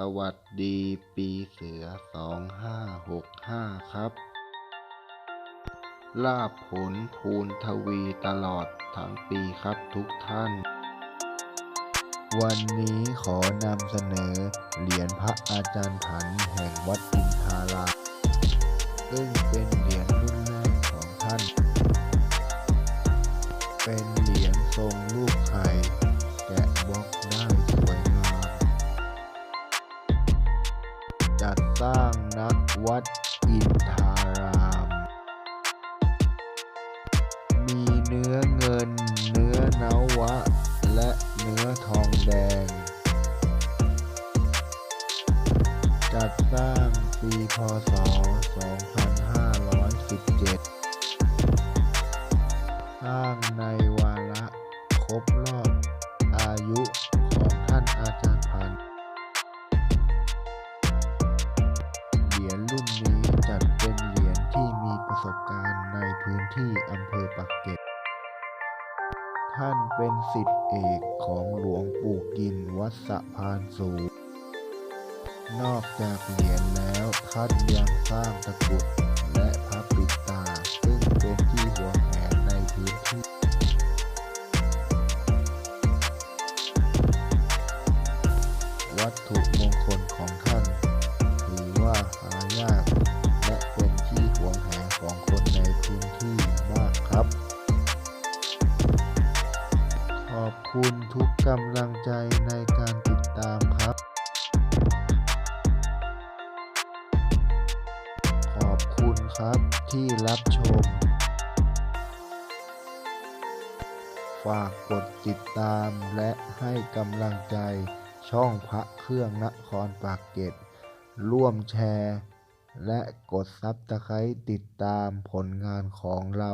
สวัสดีปีเสือสองห้าหกห้าครับ ลาบผลภูนทวีตลอดทั้งปีครับทุกท่าน วันนี้ขอนำเสนอ เหรียญพระอาจารย์ผันแห่งวัดอินทาราซึ่งเป็นเหรียญรุ่นแรกของท่าน เป็นเหรียญทรงรูป ร้างนักวัดอินทาราม มีเนื้อเงิน เนื้อนวะ และเนื้อทองแดง จัดสร้างปีพศ 2517 สร้างในวาระครบรอบอายุ สบการณ์ในพื้นที่อำเภอปักเกร็ด ท่านเป็นสิทธิเอกของหลวงปู่กินวัดสะพานสูง นอกจากเหรียญแล้วท่านยังสร้างตะกรุดและพระปิดตา ซึ่งเป็นที่หวงแหนในพื้นที่วัตถุมงคลของท่าน ถือว่าหายาก คุณทุกกำลังใจในการติดตามครับ ขอบคุณครับที่รับชม ฝากกดติดตามและให้กำลังใจช่องพระเครื่องนครปากเกร็ดร่วมแชร์ และกดซับสไครต์ติดตามผลงานของเรา